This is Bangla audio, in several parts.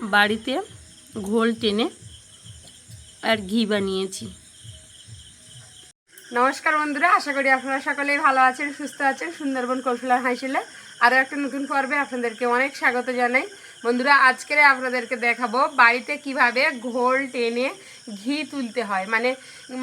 বাড়িতে ঘোল টেনে আর ঘি বানিয়েছি। নমস্কার বন্ধুরা, আশা করি আপনারা সকলেই ভালো আছেন, সুস্থ আছেন, সুন্দরবন কৌশলার হাসিলে আরও একটা নতুন পর্বে আপনাদেরকে অনেক স্বাগত জানাই। বন্ধুরা, আজকের আপনাদেরকে দেখাবো বাড়িতে কীভাবে ঘোল টেনে ঘি তুলতে হয় মানে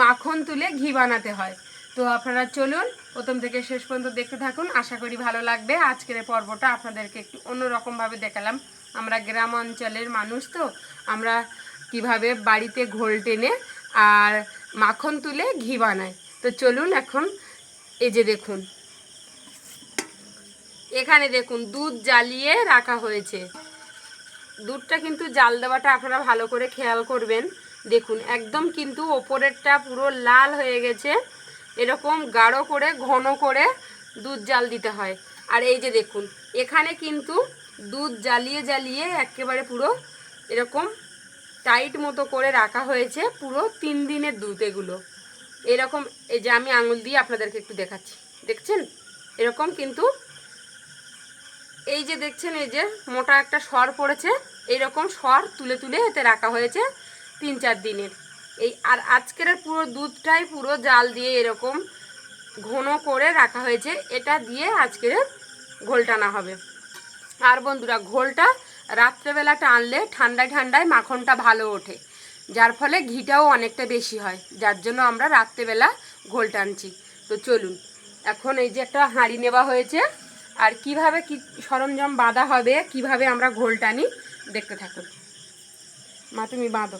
মাখন তুলে ঘি বানাতে হয়। তো আপনারা চলুন, প্রথম থেকে শেষ পর্যন্ত দেখতে থাকুন। আশা করি ভালো লাগবে। আজকের পর্বটা আপনাদেরকে একটু অন্যরকমভাবে দেখালাম। আমরা গ্রাম অঞ্চলের মানুষ তো, আমরা কীভাবে বাড়িতে ঘোল টেনে আর মাখন তুলে ঘি বানাই। তো চলুন এখন এই যে দেখুন। এখানে দেখুন, দুধ জ্বালিয়ে রাখা হয়েছে। দুধটা কিন্তু জাল দেওয়াটা আপনারা ভালো করে খেয়াল করবেন। দেখুন, একদম কিন্তু ওপরেরটা পুরো লাল হয়ে গেছে। এরকম গাঢ় করে, ঘন করে দুধ জাল দিতে হয়। আর এই যে দেখুন, এখানে কিন্তু দুধ জ্বালিয়ে জ্বালিয়ে একেবারে পুরো এরকম টাইট মতো করে রাখা হয়েছে পুরো তিন দিনের দুধ এগুলো। এরকম এই যে আমি আঙুল দিয়ে আপনাদেরকে একটু দেখাচ্ছি। দেখছেন? এরকম কিন্তু এই যে দেখছেন, এই যে মোটা একটা স্বর পড়েছে এইরকম স্বর তুলে তুলে এতে রাখা হয়েছে তিন চার দিনের। এই আর আজকের পুরো দুধটাই পুরো জাল দিয়ে এরকম ঘন করে রাখা হয়েছে, এটা দিয়ে আজকের ঘোল টানা হবে। আর বন্ধুরা, ঘোলটা রাত্রেবেলা টানলে ঠান্ডায় ঠান্ডায় মাখনটা ভালো ওঠে, যার ফলে ঘিটাও অনেকটা বেশি হয়, যার জন্য আমরা রাত্রেবেলা ঘোল টানছি তো চলুন, এখন এই যে একটা হাঁড়ি নেওয়া হয়েছে, আর কীভাবে কি সরঞ্জাম বাঁধা হবে, কীভাবে আমরা ঘোল টানি দেখতে থাকুন। মা, তুমি বাঁধো।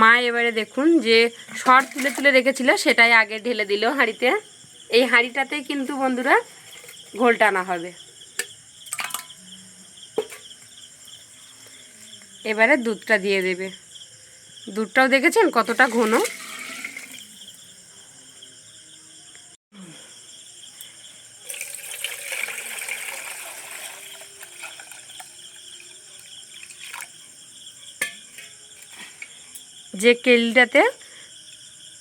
মা, এবারে দেখুন যে সর তুলে তুলে রেখেছিল, সেটাই আগে ঢেলে দিল হাঁড়িতে। এই হাঁড়িটাতেই কিন্তু বন্ধুরা ঘোল টানা হবে। এবারে দুধটা দিয়ে দেবে। দুধটাও দেখেছেন কতটা ঘন? যে কেলটাতে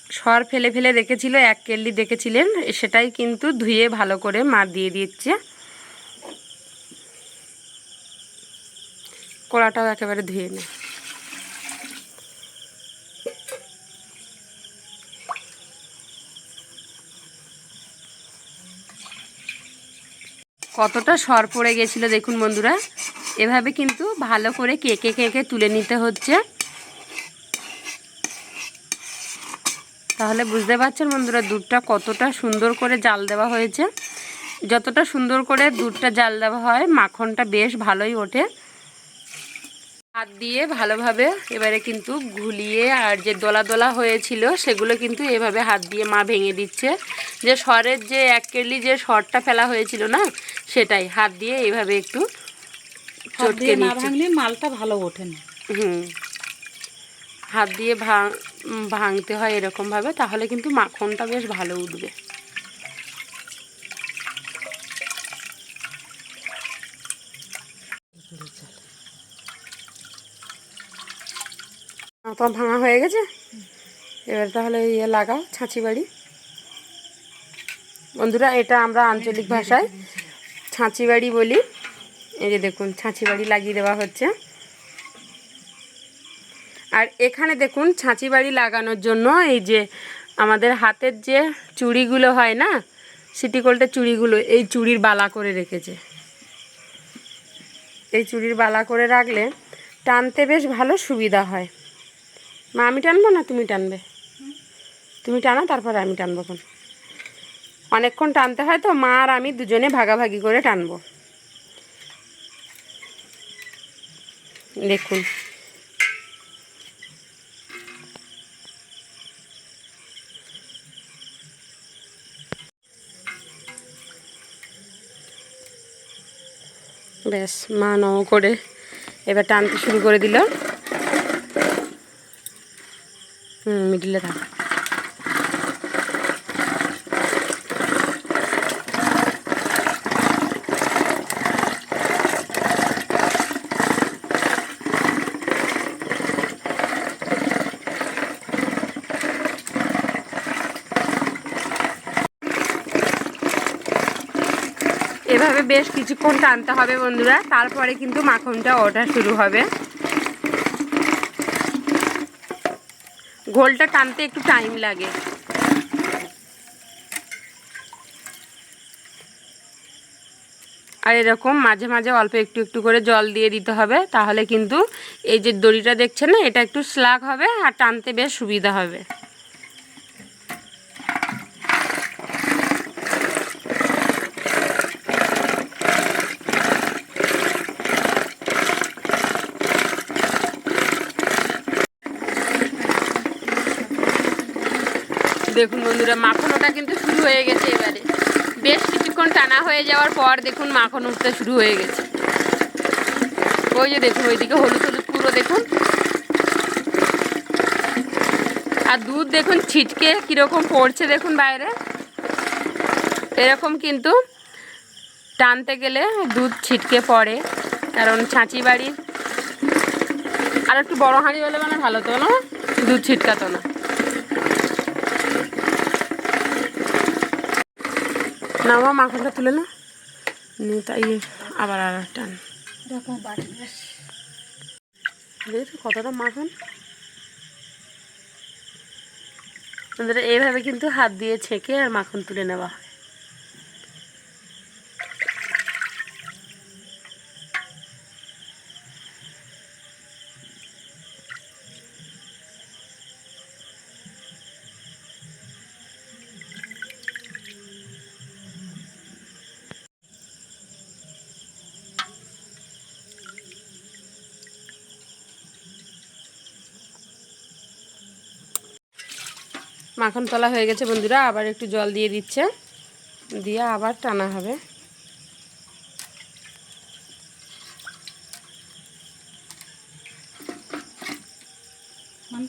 সর ফেলে ফেলে রেখেছিল, এক কেল্লি দেখেছিলেন, সেটাই কিন্তু ধুয়ে ভালো করে মা দিয়ে দিচ্ছে। কড়াটাও একেবারে ধুয়ে নেয় কতটা সর পড়ে গেছিল দেখুন বন্ধুরা, এভাবে কিন্তু ভালো করে কেকে কেকে তুলে নিতে হচ্ছে। তাহলে বুঝতে পারছেন বন্ধুরা দুধটা কতটা সুন্দর করে জাল দেওয়া হয়েছে। যতটা সুন্দর করে দুধটা জাল দেওয়া হয় মাখনটা বেশ ভালোই ওঠে। হাত দিয়ে ভালোভাবে এবারে কিন্তু ঘুলিয়ে আর যে দোলা দোলা হয়েছিল সেগুলো কিন্তু এভাবে হাত দিয়ে মা ভেঙে দিচ্ছে। যে সরের যে এক কেলি যে সরটা ফেলা হয়েছিল না সেটাই হাত দিয়ে এভাবে একটু চটকে না নিচ্ছে। ভাঙলে মালটা ভালো ওঠে না। হুম। হাত দিয়ে ভাঙতে হয় এরকমভাবে, তাহলে কিন্তু মাখনটা বেশ ভালো উঠবে। তোমার ভাঙা হয়ে গেছে? এবার তাহলে ইয়ে লাগাও, ছাঁচি বাড়ি। বন্ধুরা, এটা আমরা আঞ্চলিক ভাষায় ছাঁচি বাড়ি বলি। এই যে দেখুন, ছাঁচি বাড়ি লাগিয়ে দেওয়া হচ্ছে। আর এখানে দেখুন ছাঁচি বাড়ি লাগানোর জন্য এই যে আমাদের হাতের যে চুড়িগুলো হয় না, সিটি গোল্ডের চুড়িগুলো, এই চুড়ির বালা করে রেখেছে। এই চুড়ির বালা করে রাখলে টানতে বেশ ভালো সুবিধা হয়। মা, আমি টানবো না তুমি টানবে? তুমি টানো, তারপরে আমি টানবো কোন অনেকক্ষণ টানতে হয় তো, মা আর আমি দুজনে ভাগাভাগি করে টানবো। দেখুন ব্যাস মা নও করে এবার টানতে শুরু করে দিল। হুম মিডিলে থাক এভাবে বেশ কিছুক্ষণ টানতে হবে বন্ধুরা, তারপরে কিন্তু মাখনটা ওঠা শুরু হবে। ঘোলটা টানতে একটু টাইম লাগে। আর এরকম মাঝে মাঝে অল্প একটু একটু করে জল দিয়ে দিতে হবে, তাহলে কিন্তু এই যে দড়িটা দেখছে না, এটা একটু স্লাগ হবে আর টানতে বেশ সুবিধা হবে। দেখুন বন্ধুরা মাখন ওটা কিন্তু শুরু হয়ে গেছে এবারে। বেশ কিছুক্ষণ টানা হয়ে যাওয়ার পর দেখুন মাখন উঠতে শুরু হয়ে গেছে। ওই যে দেখুন, ওইদিকে হলুদ হলুদ পুরো দেখুন। আর দুধ দেখুন, ছিটকে কীরকম পড়ছে দেখুন বাইরে। এরকম কিন্তু টানতে গেলে দুধ ছিটকে পড়ে, কারণ ছাঁচি বাড়ি। আর একটু বড় হাঁড়ি হলে মানে ভালো তো না? দুধ ছিটকাতো না। নামা মাখনটা তুলে না। নিয়ে তাই আবার আর টান দেখেছ কতটা মাখন। এইভাবে কিন্তু হাত দিয়ে ছেঁকে আর মাখন তুলে নেওয়া। হয় মাখন তলা হয়ে গেছে বন্ধুরা আবার একটু জল দিয়ে দিচ্ছে। দিয়ে আবার টানা হবে।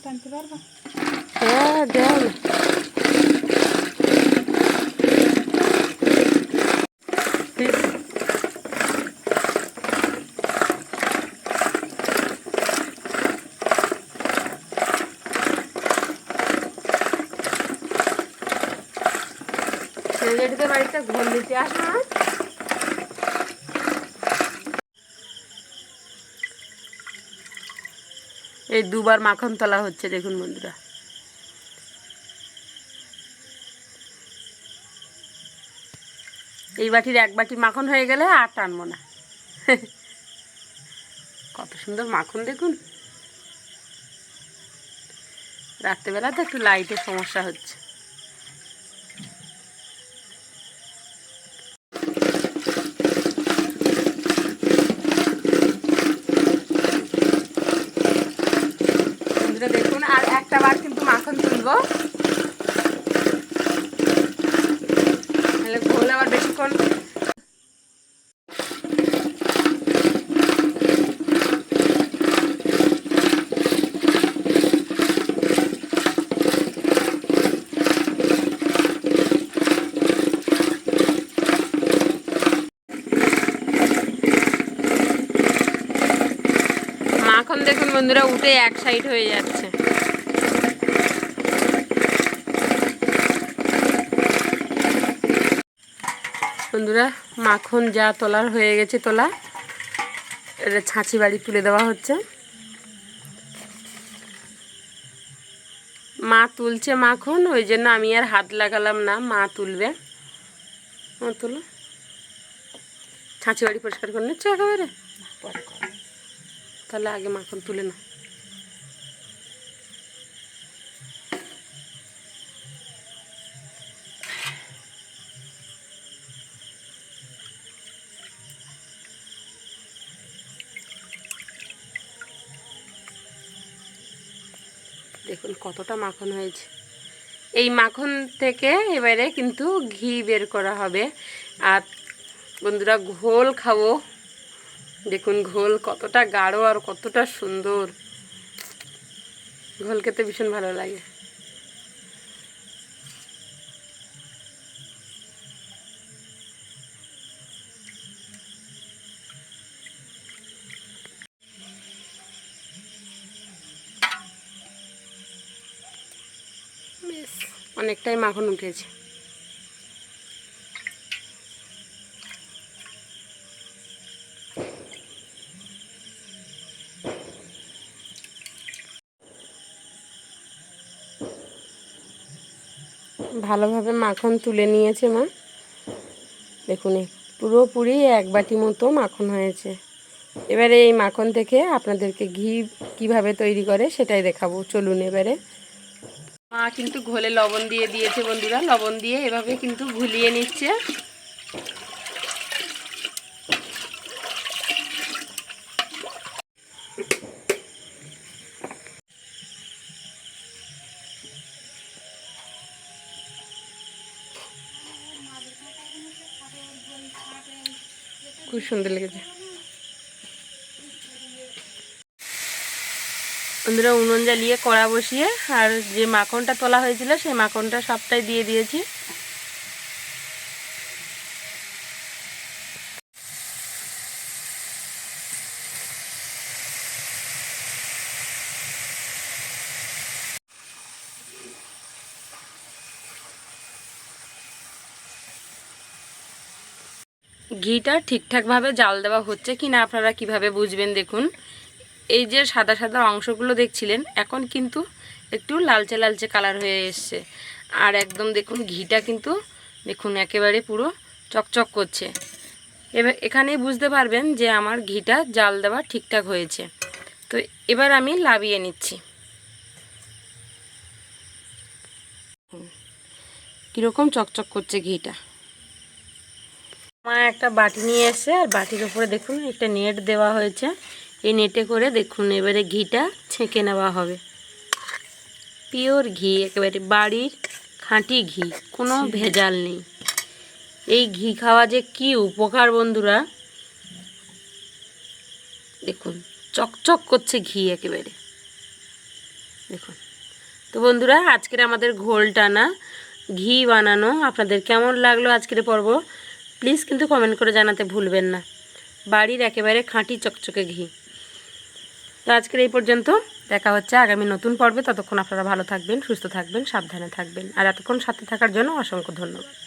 টানতে পারবা? হ্যাঁ ঠিক। ছেলেটিতে বাড়িতে ঘুম দিতে আসো না এই দুবার মাখন তলা হচ্ছে, দেখুন বন্ধুরা। এই বাটির এক বাটি মাখন হয়ে গেলে আর টানবো না। কত সুন্দর মাখন, দেখুন। রাত্রেবেলা তো একটু লাইটের সমস্যা হচ্ছে বন্ধুরা দেখুন আর একটা বার কিন্তু মাখন তুলবো তাহলে ঘোল আবার বেশিক্ষণ মাখন দেখুন বন্ধুরা, উঠে এক সাইড হয়ে যাচ্ছে। বন্ধুরা, মাখন যা তোলার হয়ে গেছে তোলা। এটা ছাঁচি বাড়ি তুলে দেওয়া হচ্ছে। মা তুলছে মাখন, ওই জন্য আমি আর হাত লাগালাম না, মা তুলবে। মা তুলো। ছাঁচি বাড়ি পরিষ্কার করে নিচ্ছ একেবারে? তাহলে আগে মাখন তুলে না দেখুন কতটা মাখন হয়েছে। এই মাখন থেকে এবারে কিন্তু ঘি বের করা হবে। আর বন্ধুরা, ঘোল খাব। দেখুন ঘোল কতটা গাঢ় আর কতটা সুন্দর। ঘোল খেতে ভীষণ ভালো লাগে। অনেকটাই মাখন উঠেছে। ভালোভাবে মাখন তুলে নিয়েছে মা। দেখুন পুরোপুরি এক বাটি মতো মাখন হয়েছে। এবারে এই মাখন থেকে আপনাদেরকে ঘি কীভাবে তৈরি করে সেটাই দেখাবো। চলুন এবারে। মা কিন্তু ঘোলে লবণ দিয়ে দিয়েছে বন্ধুরা। লবণ দিয়ে এভাবে কিন্তু ভুলিয়ে নিচ্ছে। খুব সুন্দর লেগেছে। বন্ধুরা, উনুন জ্বালিয়ে কড়া বসিয়ে আর যে মাখনটা তোলা হয়েছিল, সেই মাখনটা সবটাই দিয়ে দিয়েছি। ঘিটা ঠিকঠাকভাবে জাল দেওয়া হচ্ছে কি না আপনারা কীভাবে বুঝবেন দেখুন। এই যে সাদা সাদা অংশগুলো দেখছিলেন, এখন কিন্তু একটু লালচে লালচে কালার হয়ে এসছে। আর একদম দেখুন ঘিটা কিন্তু দেখুন একেবারে পুরো চকচক করছে। এবার এখানেই বুঝতে পারবেন যে আমার ঘিটা জাল দেওয়া ঠিকঠাক হয়েছে। তো এবার আমি লাবিয়ে নিচ্ছি। কীরকম চকচক করছে ঘিটা। মা একটা বাটি নিয়ে এসে আর বাটির উপরে দেখুন একটা নেট দেওয়া হয়েছে। এই নেটে করে দেখুন এবারে ঘিটা ছেঁকে নেওয়া হবে। পিওর ঘি একেবারে বাড়ির খাঁটি ঘি কোনো ভেজাল নেই। এই ঘি খাওয়া যে কি উপকার বন্ধুরা! দেখুন চকচক করছে ঘি একেবারে। দেখুন। তো বন্ধুরা আজকের আমাদের ঘোল টানা ঘি বানানো। আপনাদের কেমন লাগল আজকের পর্ব? প্লিজ কিন্তু কমেন্ট করে জানাতে ভুলবেন না। বাড়ির একেবারে খাঁটি চকচকে ঘি। তো আজকের এই পর্যন্ত দেখা হচ্ছে আগামী নতুন পর্বে। ততক্ষণ আপনারা ভালো থাকবেন, সুস্থ থাকবেন, সাবধানে থাকবেন। আর এতক্ষণ সাথে থাকার জন্য অসংখ্য ধন্যবাদ।